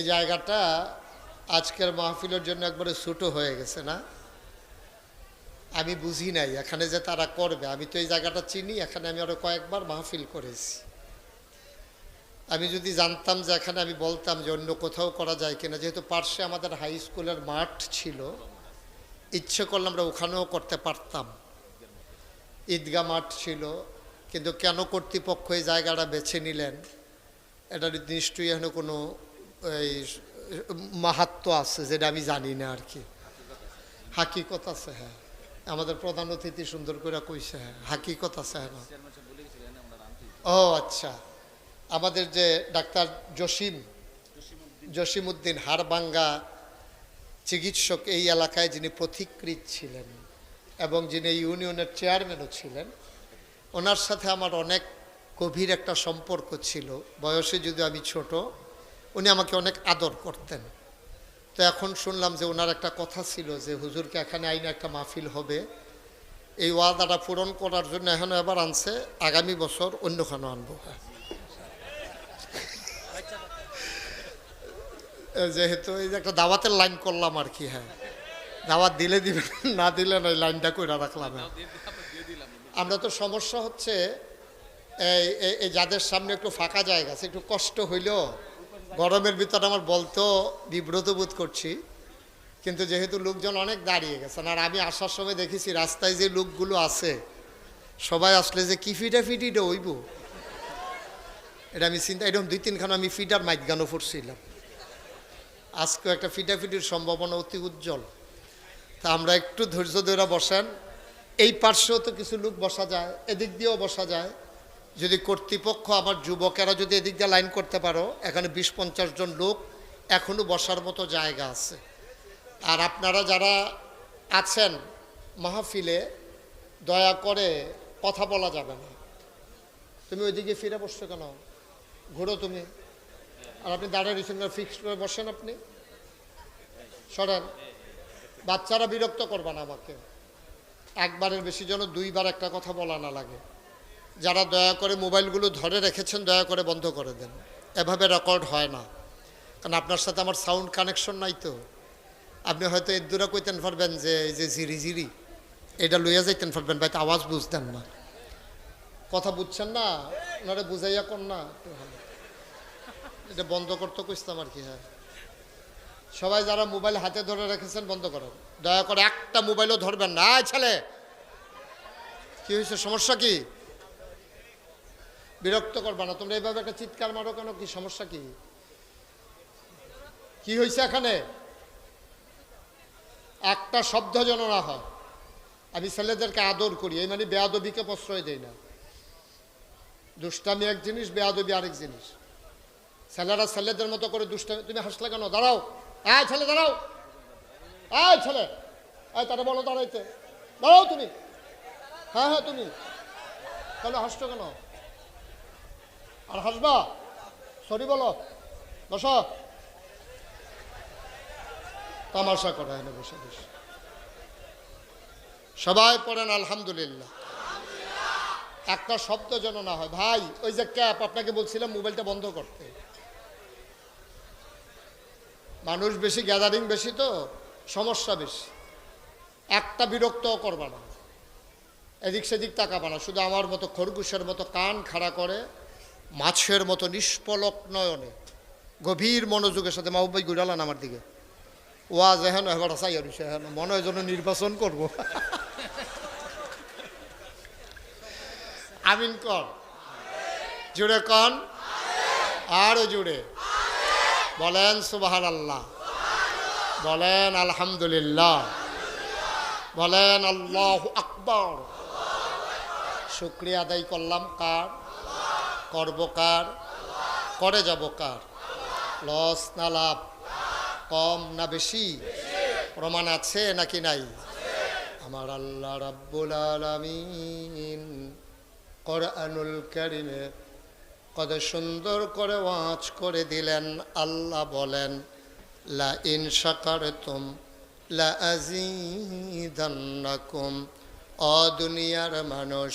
এই জায়গাটা আজকের মাহফিলের জন্য একবারে ছোটো হয়ে গেছে না? আমি বুঝি নাই, এখানে যে তারা করবে, আমি তো এই জায়গাটা চিনি, এখানে আমি আরও কয়েকবার মাহফিল করেছি। আমি যদি জানতাম যে এখানে আমি বলতাম যে অন্য কোথাও করা যায় কিনা, যেহেতু পার্শ্বে আমাদের হাই স্কুলের মাঠ ছিল, ইচ্ছে করলে আমরা ওখানেও করতে পারতাম। ঈদগা মাঠ ছিল, কিন্তু কেন কর্তৃপক্ষ এই জায়গাটা বেছে নিলেন? এটা নিশ্চয়ই এখানে কোনো এই, মাহাত্ম আছে যেটা আমি জানি না আর কি। হাকিকত আছে হ্যাঁ। আমাদের প্রধান অতিথি সুন্দর করে কইছে হ্যাঁ। হাকিকত আছে হ্যাঁ। ও আচ্ছা। আমাদের যে ডাক্তার জসিম জসিম উদ্দিন হাড়বাঙ্গা চিকিৎসক এই এলাকায় যিনি পথিকৃত ছিলেন এবং যিনি ইউনিয়নের চেয়ারম্যানও ছিলেন, ওনার সাথে আমার অনেক গভীর একটা সম্পর্ক ছিল। বয়সে যদি আমি ছোট উনি আমাকে অনেক আদর করতেন। তো এখন শুনলাম যে ওনার একটা কথা ছিল যে, হুজুরকে এখানে আইনে একটা মাহফিল হবে। এই ওয়াদাটা পূরণ করার জন্য এখন এবার আনছে, আগামী বছর অন্যখানে আনব। যেহেতু এই যে একটা দাওয়াতের লাইন করলাম আর কি হ্যাঁ। দাওয়াত দিলে দিবে না দিলে না লাইনটা করে রাখলাম হ্যাঁ। আমরা তো সমস্যা হচ্ছে এই যাদের সামনে একটু ফাঁকা জায়গা আছে, একটু কষ্ট হইলেও গরমের ভিতরে আমার বলতেও বিব্রত বোধ করছি, কিন্তু যেহেতু লোকজন অনেক দাঁড়িয়ে গেছেন, আর আমি আসার সময় দেখেছি রাস্তায় যে লোকগুলো আছে, সবাই আসলে যে কি ফিটা ফিটিটা হইব এটা আমি চিন্তা, এরকম দুই তিনখানা আমি ফিটার মাইক গানও পড়ছিলাম আজকে একটা ফিটাফিটির সম্ভাবনা অতি উজ্জ্বল। তা আমরা একটু ধৈর্য ধরে বসেন, এই পার্শ্বেও তো কিছু লোক বসা যায়, এদিক দিয়েও বসা যায়। যদি কর্তৃপক্ষ আমার যুবকেরা যদি এদিক দিয়ে লাইন করতে পারো, এখানে বিশ পঞ্চাশ জন লোক এখনও বসার মতো জায়গা আছে। আর আপনারা যারা আছেন মাহফিলে, দয়া করে কথা বলা যাবে না। তুমি ওইদিকে ফিরে বসছো কেন? ঘুরো তুমি। আর আপনি দাঁড়িয়ে রয়েছেন ফিক্সড করে বসেন আপনি। সরেন। বাচ্চারা বিরক্ত করবা না আমাকে। একবারের বেশি যেন দুইবার একটা কথা বলা না লাগে। যারা দয়া করে মোবাইলগুলো ধরে রেখেছেন, দয়া করে বন্ধ করে দেন। এভাবে রেকর্ড হয় না। কারণ আপনার সাথে আমার সাউন্ড কানেকশন নাই তো। আপনি হয়তো এর দূরে কইতেন পারবেন যে, এই যে জিরি জিরি, এটা লইয়া যাইতেন পারবেন ভাই আওয়াজ বুঝতেন না। কথা বুঝছেন না? ওনারা বুঝাইয়া কোন না। এটা বন্ধ করতে কইতাম আর কি হ্যাঁ। সবাই যারা মোবাইল হাতে ধরে রেখেছেন, বন্ধ করেন। দয়া করে একটা মোবাইলও ধরবেন না। ছেলে! কি হয়েছে সমস্যা কি? বিরক্ত করবা না তোমরা এইভাবে একটা চিৎকার মারো কেন? কি সমস্যা কি? কি হয়েছে এখানে? একটা শব্দ যেন না হয়। আমি ছেলেদেরকে আদর করি। এই মানে বেয়াদবিকে প্রশ্রয় দেই না। দুষ্টামি এক জিনিস, বেয়াদবি আরেক জিনিস। ছেলেরা ছেলেদের মতো করে দুষ্টামি তুমি হাসলে কেন? দাঁড়াও। আয় ছেলে, দাঁড়াও। আয় ছেলে। আয় তারা বলো দাঁড়াইতে। দাঁড়াও তুমি। হ্যাঁ হ্যাঁ তুমি। তাহলে হাসছো কেন? আর হাসবা? সরি বলো। বস। তামাশা করা হয় না বসে বসে সবাই পড়েন আলহামদুলিল্লাহ। একটা শব্দ যেন না হয়। ভাই, ওই যে ক্যাপ, আপনাকে বলছিলাম মোবাইলটা বন্ধ করতে। মানুষ বেশি গ্যাদারিং বেশি তো, সমস্যা বেশি। একটা বিরক্তও করবা না। এদিক সেদিক তাকাবা না। শুধু আমার মতো খরগোশের মতো কান খাড়া করে মাছের মতো নিষ্পলক নয়নে। গভীর মনোযোগের সাথে মাহবাই গুড়ালান আমার দিকে। ওয়াজ এখন এবার চাই আর এখন মনে হয় যেন নির্বাচন করব। আমিন কর। জুড়ে কন। আরও জুড়ে। বলেন সুবাহান আল্লাহ বলেন আলহামদুলিল্লাহ। বলেন আল্লাহ আকবর। শুক্রিয়া আদায় করলাম কার? করব কার করে যাব কার লস না লাভ, কম না বেশি, প্রমাণ আছে নাকি নাই? আমার আল্লাহ রাব্বুল আলামিন কোরআনুল কারিমে কত সুন্দর করে ওয়াজ করে দিলেন। আল্লাহ বলেন, লা ইন শাকারতুম লা আজিদান্নাকুম অ দুনিয়ার মানুষ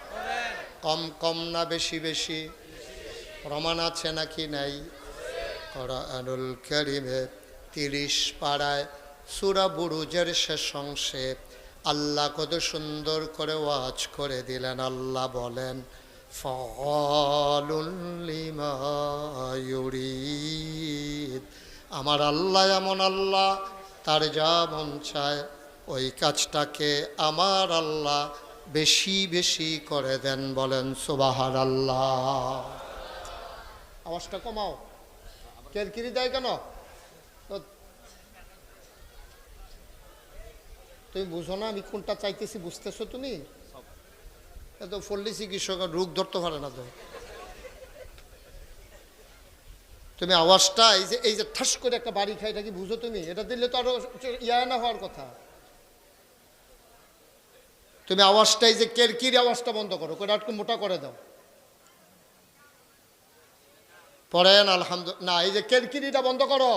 কম কম না বেশি বেশি। প্রমাণ আছে নাকি নাই? কোরআনুল করিমে তিরিশ পাড়ায় সুরা বুরুজের শেষ অংশে আল্লাহ কত সুন্দর করে ওয়াজ করে দিলেন। আল্লাহ বলেন ফলিমা ইউরিদ। আমার আল্লাহ এমন আল্লাহ, তার যা মন চায়, ওই কাজটাকে আমার আল্লাহ বেশি বেশি করে দেন বলেন সুবাহার আল্লাহ আওয়াজটা কমাও। কেরকিরি দেয় কেন? তুমি বুঝো না, আমি কোনটা চাইতেছি বুঝতেছো তুমি? এত ফল্লি চিকিৎসক রোগ ধরতে পারে না তো। তুমি আওয়াজটা এই যে এই যে ঠাস করে একটা বাড়ি খাই এটা কি বুঝো তুমি? এটা দিলে তো আরও ইয়া না হওয়ার কথা। তুমি আওয়াজটা এই যে কেরকির আওয়াজটা বন্ধ করো করে একটু মোটা করে দাও। পড়েন আলহামদুলিল্লাহ না, এই যে কেরকিরিটা বন্ধ করো।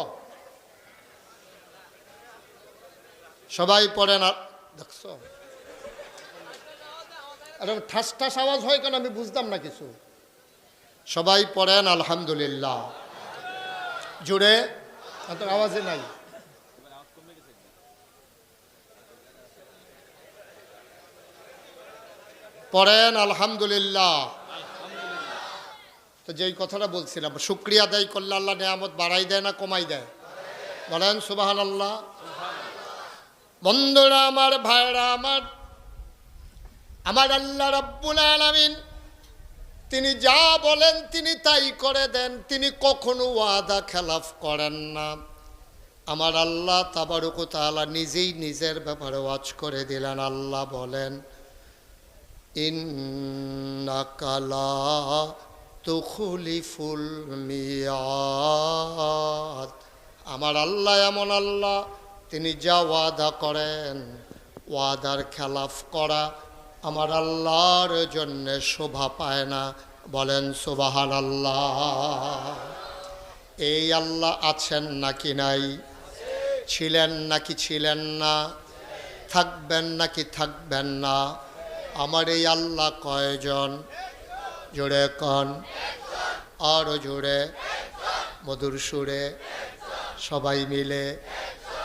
সবাই পড়েন, আর দেখছ? এরকম ঠাস ঠাস আওয়াজ হয় কেন? আমি বুঝতাম না কিছু। সবাই পড়েন, আলহামদুলিল্লাহ। জুড়ে আওয়াজে নাই। পড়েন, আলহামদুলিল্লাহ। তো যেই কথাটা বলছিলাম, শুক্রিয়া আদায় করলে আল্লাহ নেয়ামত বাড়াই দেয় না কমাই দেয়? বলেন সুবাহান আল্লাহ বন্ধুরা, আমার ভাইরা আমার আমার আল্লাহ রব্বুল আলামিন, তিনি যা বলেন তিনি তাই করে দেন, তিনি কখনো ওয়াদা খেলাফ করেন না। আমার আল্লাহ তাবারুক তাআলা নিজেই নিজের ব্যাপারে ওয়াজ করে দিলেন, আল্লাহ বলেন ইন্নাকালা তুখলিফুল মিয়াদ। আমার আল্লাহ এমন আল্লাহ, তিনি যা ওয়াদা করেন, ওয়াদার খেলাফ করা আমার আল্লাহর জন্য শোভা পায় না। বলেন সুবাহান আল্লাহ এই আল্লাহ আছেন নাকি নাই? ছিলেন নাকি ছিলেন না? থাকবেন নাকি থাকবেন না? আমার এই আল্লাহ কয়জন? জোরে কন। আরও জোরে। মধুর সুরে। সবাই মিলে।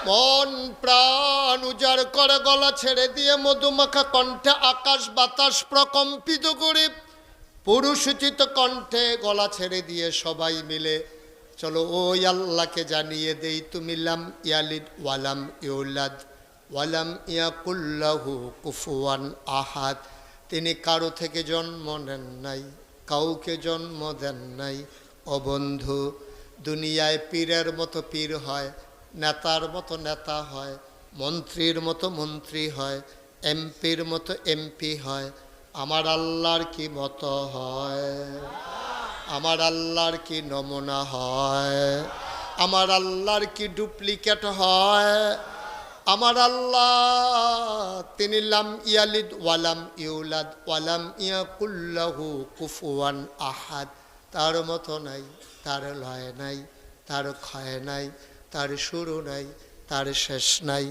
মন প্রাণ উজাড় করে, গলা ছেড়ে দিয়ে মধুমাখা কণ্ঠে আকাশ বাতাস প্রকম্পিত করে, পুরুষোচিত কণ্ঠে গলা ছেড়ে দিয়ে সবাই মিলে, চলো ওই আল্লাহকে জানিয়ে দেই, তুমি লাম ইয়ালিদ ওয়ালাম ইউলাদ। ওয়ালাম ইয়াকুল্লাহু কুফুয়ান আহাদ। তিনি কারও থেকে জন্ম নেন নাই, কাউকে জন্ম দেন নাই। ও বন্ধু দুনিয়ায় পীরের মতো পীর হয়, নেতার মতো নেতা হয়, মন্ত্রীর মতো মন্ত্রী হয়, এমপির মতো এমপি হয়। আমার আল্লাহর কি মতো হয়? আমার আল্লাহর কি নমুনা হয়? আমার আল্লাহর কি ডুপ্লিকেট হয়? আমার আল্লাহ, তিনি লাম ইয়ালিদ ওয়ালাম ইউলাদ ওয়ালাম ইয়াকুল্লাহু কুফুয়ান আহাদ। তার মতো নাই, তার লয় নাই, তার ক্ষয় নাই, তার শুরু নাই, তার শেষ নাই,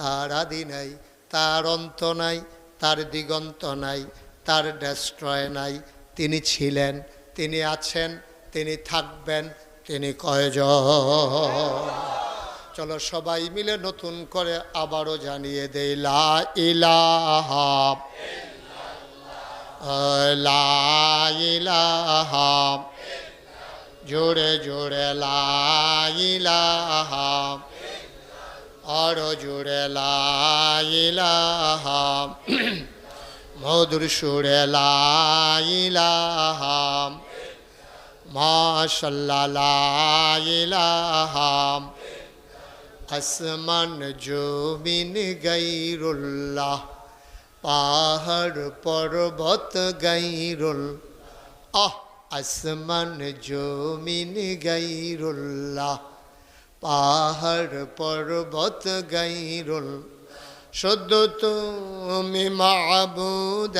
তার আদি নাই, তার অন্ত নাই, তার দিগন্ত নাই, তার ডেস্ট্রয় নাই। তিনি ছিলেন, তিনি আছেন, তিনি থাকবেন, তিনি কয়জন? চলো সবাই মিলে নতুন করে আবারও জানিয়ে দেই, লা ইলাহা লা ইলাহা। জোরে জোরে লা ইলাহা। আরও জোরে লা ইলাহা। মধুর সুরে লা ইলাহা। মাশাল্লাহ লা ইলাহা। আসমান জমিন গাইরুল্লাহ, পাহাড় পর্বত গাইরুল আহ, আসমান জমিন গাইরুল্লাহ, পাহাড় পর্বত গাইরুল শুদ্ধ তুমি মাবুদ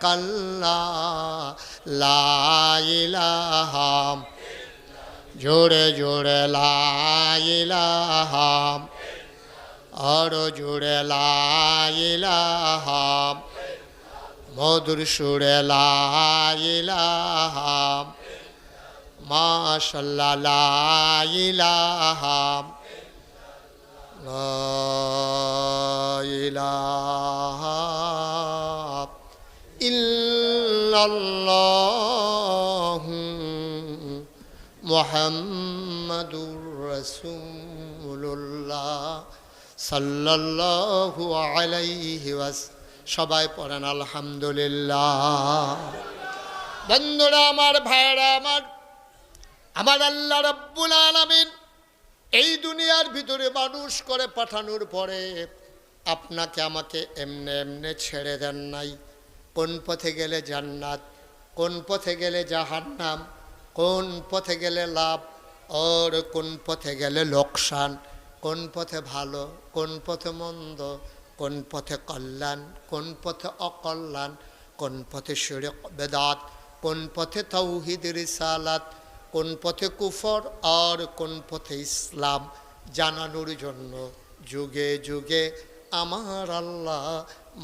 কাল্লা লাইলাহাম জোরে জোরে লাইলাহাম। আরও জোরে লাইলাহাম। মধুর সুরে লাইলাহাম। মাশাল্লাহ লাইলাহাম। লাইলাহা ইল্লাল্লাহ। মুহাম্মাদুর রাসূলুল্লাহ সাল্লাল্লাহু আলাইহি ওয়াস, সবাই পড়েন আলহামদুলিল্লাহ। বন্ধুরা, আমার ভাইরা আমার আমার আল্লাহ রব্বুল আলামিন এই দুনিয়ার ভিতরে মানুষ করে পাঠানোর পরে আপনাকে আমাকে এমনে এমনে ছেড়ে দেন নাই। কোন পথে গেলে জান্নাত, কোন পথে গেলে জাহান্নাম কোন পথে গেলে লাভ ওর কোন পথে গেলে লোকসান কোন পথে ভালো কোন পথে মন্দ কোন পথে কল্যাণ কোন পথে অকল্যাণ কোন পথে শিরক বেদাত কোন পথে তৌহিদ রিসালাত কোন পথে কুফর আর কোন পথে ইসলাম জানানোর জন্য যুগে যুগে আমার আল্লাহ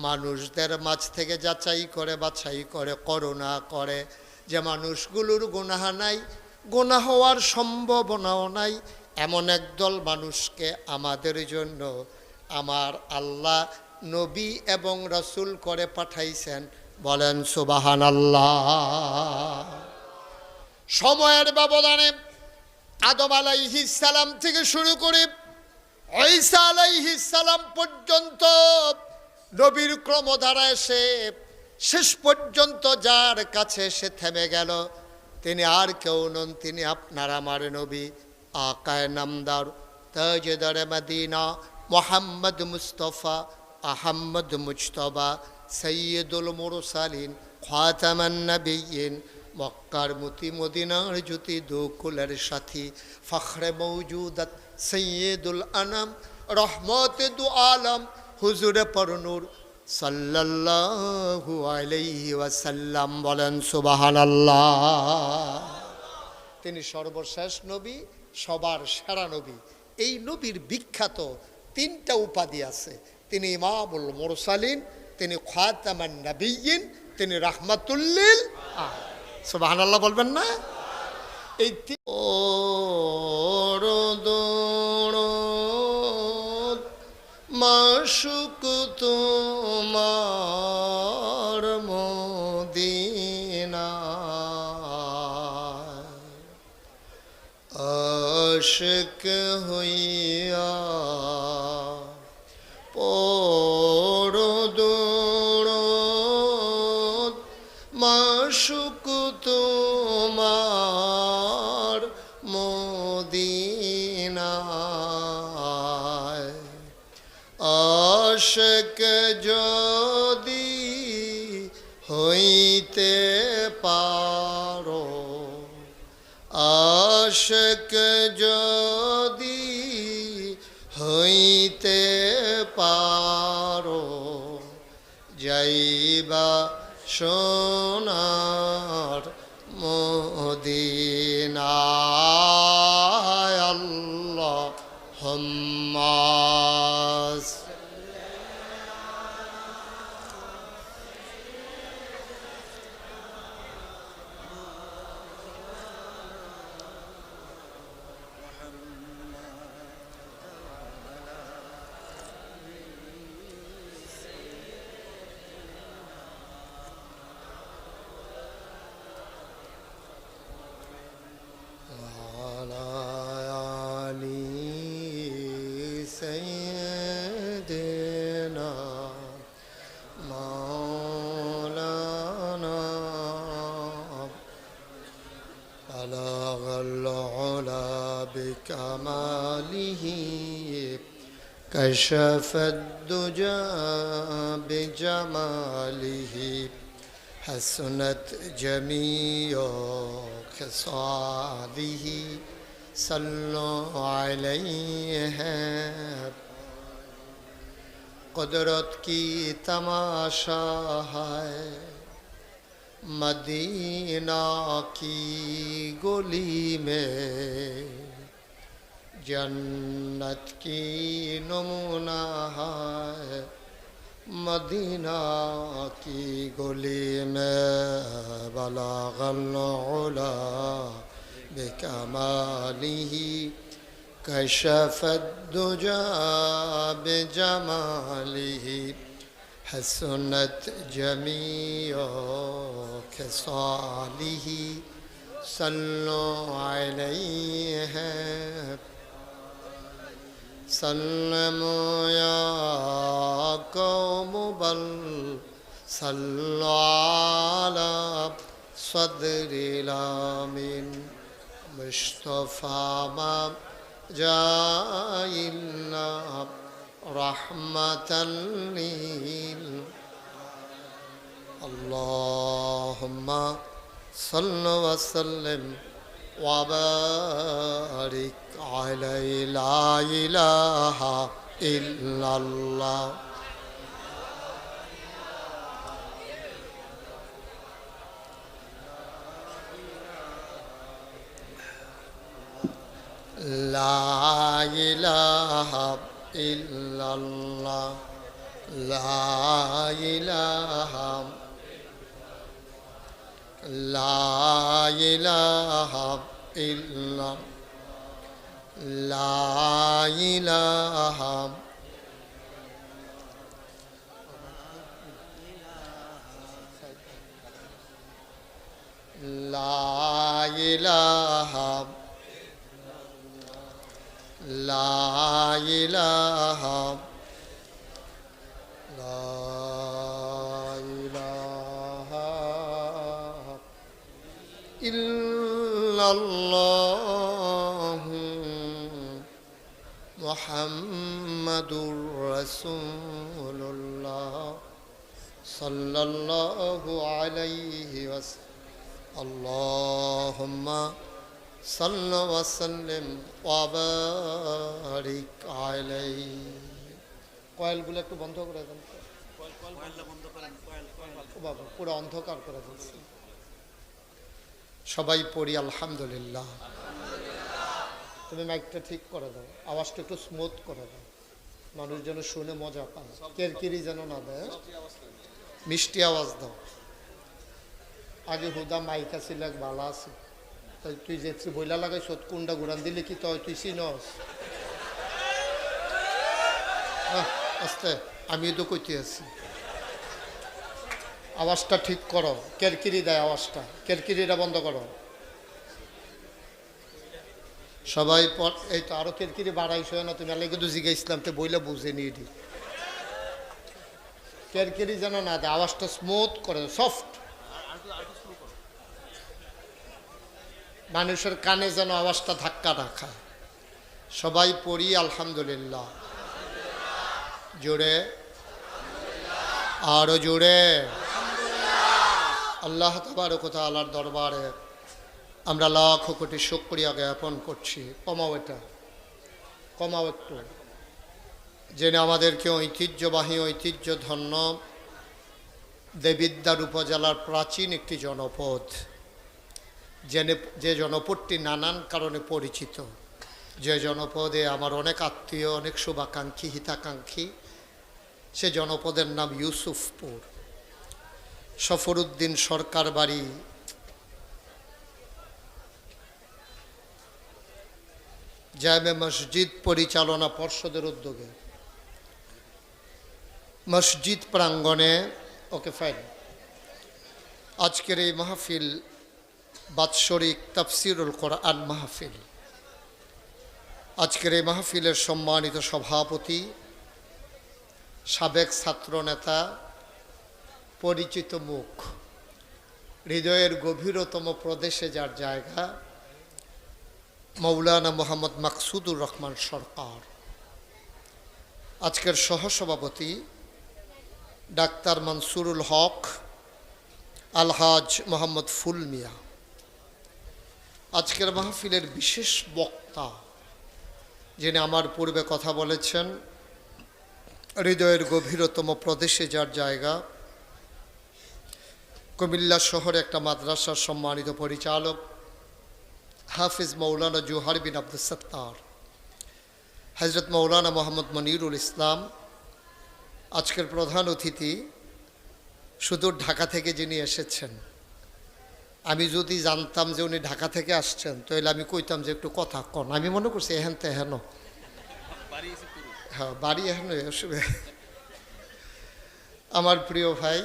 মানুষদের মাঝ থেকে যাচাই করে বাছাই করে করুণা করে যে মানুষগুলোর গুনাহ নাই, গুনাহ হওয়ার সম্ভাবনাও নাই, এমন একদল মানুষকে আমাদের জন্য আমার আল্লাহ, নবী এবং রসুল করে পাঠাইছেন। বলেন সুবাহান আল্লাহ সময়ের ব্যবধানে আদম আলাইহিসালাম থেকে শুরু করে ঐসা আলাইহিসালাম পর্যন্ত নবীর ক্রমধারা এসে শেষ পর্যন্ত যার কাছে সে থেমে গেল। তিনি আর কেউ নন, তিনি আপনার আমার নবী, আকায় নামদার, তাজদার মদিনা, মোহাম্মদ মুস্তফা, আহম্মদ মুজতবা, সৈয়দুল মুরসালিন, খাতামান নবীন, মক্কার মতি মদিনার জ্যোতি দুকুলের সাথী, ফখরে মৌজুদত সৈয়দুল আনাম, রহমত দু আলম, হুজুরে পরনুর সাল্লাল্লাহু আলাইহি ওয়াসাল্লাম বলেন, সুবহানাল্লাহ। তিনি সর্বশেষ নবী, সবার সেরা নবী। এই নবীর বিখ্যাত তিনটা উপাধি আছে। তিনি ইমামুল মুরসালিন, তিনি খাতামান নবীন তিনি রাহমাতুল্লিল সুবহানাল্লাহ বলবেন না? এই তি- ও মাসুক তোমার যাইবা সোনার كشف الدجى بجماله، حسنت جميع خصاله. صلوا عليه قدرت کی تماشا ہے، مدینہ کی گلی میں. جنت کی نمونہ ہے، مدینہ کی گلی میں بلاغ العلا بکمالی کشف الدجا بجمالی حسنت جمیع خصالی صلو علیہ سلموا يا قوم بل صلوا على صدر الأمين مصطفى ما جاء إلا رحمة لل اللهم صل وسلم وبارك عليه لا إله إلا الله. لا إله إلا الله. لا إله لا الہ الا لا الہ لا الہ لا الہ إلا الله محمد رسول الله صلى الله عليه وسلم اللهم صل وسلم وبارك عليه কয়েলগুলো একটু বন্ধ করে দেন তো। ও বাবা পুরো অন্ধকার করে দিচ্ছি সবাই পড়ি, আলহামদুলিল্লাহ। তুমি মাইকটা ঠিক করে দাও, আওয়াজটা একটু স্মুথ করে দাও। মানুষ যেন শুনে মজা পায়। কেরকিরি যেন না দেয় মিষ্টি আওয়াজ দাও। আগে হুদা মাইকা ছিল এক বালা আছে। তাই তুই যে বইলা লাগাই সত কুন্ডা ঘুরান দিলে কি তয়, তুই চিনস? আস্তে আমি তো কইতে আছি। আওয়াজটা ঠিক করো। কেরকিরি দেয় আওয়াজটা। কেরকিরিটা বন্ধ করো। সবাই এই তো আরও কেরকিরি বাড়াইছো না তুমি। আলে কিন্তু জিজ্ঞাসলাম তো বইলে বুঝে নিয়ে দি। কেরকিরি যেন না দেয়, আওয়াজটা স্মুথ করে সফট মানুষের কানে যেন আওয়াজটা ধাক্কা খায়। সবাই পড়ি, আলহামদুলিল্লাহ। জোরে। আরও জোরে। আল্লাহ তবারকতা আল্লাহর দরবারে আমরা লাখ কোটি শুক্রিয়া জ্ঞাপন করছি। কমাও এটা। কমাও একটু। জেনে আমাদেরকে ঐতিহ্যবাহী ঐতিহ্য ধন্য দেবিদ্যার উপজেলার প্রাচীন একটি জনপদ জেনে যে জনপদটি নানান কারণে পরিচিত। যে জনপদে আমার অনেক আত্মীয়, অনেক শুভাকাঙ্ক্ষী, হিতাকাঙ্ক্ষী, সে জনপদের নাম ইউসুফপুর। সফরুদ্দিন সরকার বাড়ি। জামে মসজিদ পরিচালনা পর্ষদের উদ্যোগে। মসজিদ প্রাঙ্গণে, ওকে ফাইন আজকের এই মাহফিল বাৎসরিক তাফসিরুল কোরআন মাহফিল। আজকের এই মাহফিলের সম্মানিত সভাপতি, সাবেক ছাত্র নেতা পরিচিত মুখ। হৃদয়ের গভীরতম প্রদেশে যার জায়গা, মৌলানা মোহাম্মদ মাকসুদুর রহমান সরকার। আজকের সহসভাপতি ডাক্তার মনসুরুল হক, আলহাজ মোহাম্মদ ফুল মিয়া। আজকের মাহফিলের বিশেষ বক্তা যিনি আমার পূর্বে কথা বলেছেন, হৃদয়ের গভীরতম প্রদেশে যার জায়গা কুমিল্লা শহরে একটা মাদ্রাসার সম্মানিত পরিচালক, হাফিজ মৌলানা জুহার বিন আব্দুল সত্তার। হজরত মৌলানা মোহাম্মদ মনিরুল ইসলাম, আজকের প্রধান অতিথি সুদূর ঢাকা থেকে যিনি এসেছেন। আমি যদি জানতাম যে উনি ঢাকা থেকে আসছেন, তাহলে আমি কইতাম যে একটু কথা কন। আমি মনে করছি এহেন তো এহেন হ্যাঁ বাড়ি অসুবিধা আমার প্রিয় ভাই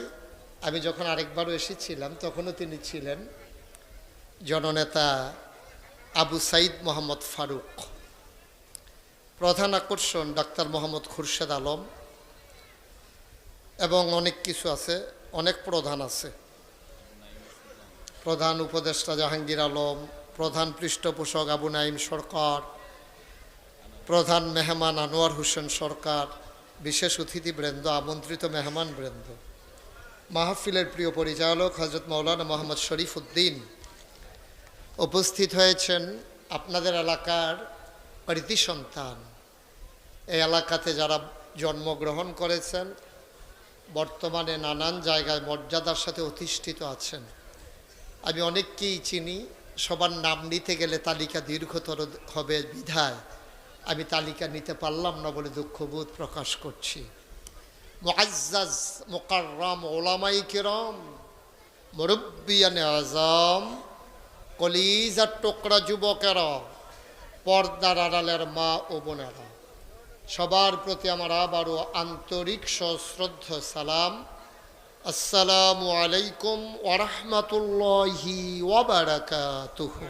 আমি যখন আরেকবারও এসেছিলাম, তখনও তিনি ছিলেন জননেতা আবু সাইদ মোহাম্মদ ফারুক। প্রধান আকর্ষণ ডাক্তার মোহাম্মদ খুরশেদ আলম এবং অনেক কিছু আছে, অনেক প্রধান আছে। প্রধান উপদেষ্টা জাহাঙ্গীর আলম, প্রধান পৃষ্ঠপোষক আবু নাইম সরকার, প্রধান মেহমান আনোয়ার হোসেন সরকার, বিশেষ অতিথিবৃন্দ আমন্ত্রিত মেহমান বৃন্দ। মাহফিলের প্রিয় পরিচালক হজরত মৌলানা মোহাম্মদ শরীফ উদ্দিন উপস্থিত হয়েছেন আপনাদের এলাকার কৃতি সন্তান। এই এলাকাতে যারা জন্মগ্রহণ করেছেন, বর্তমানে নানান জায়গায় মর্যাদার সাথে অধিষ্ঠিত আছেন। আমি অনেককেই চিনি, সবার নাম নিতে গেলে তালিকা দীর্ঘতর হবে, বিধায়। আমি তালিকা নিতে পারলাম না বলে দুঃখবোধ প্রকাশ করছি। মুআজ্জাজ, মোকাররাম ওলামাই কিরম, মুরব্বিয়ান আজম, কলিজার টোকরা যুবকেরা, পর্দার আড়ালের মা ও বোনেরা, সবার প্রতি আমার আবারও আন্তরিক সশ্রদ্ধ সালাম। আসসালামু আলাইকুম ওরহমতুল্লাহি ওয়াবারাকাতুহু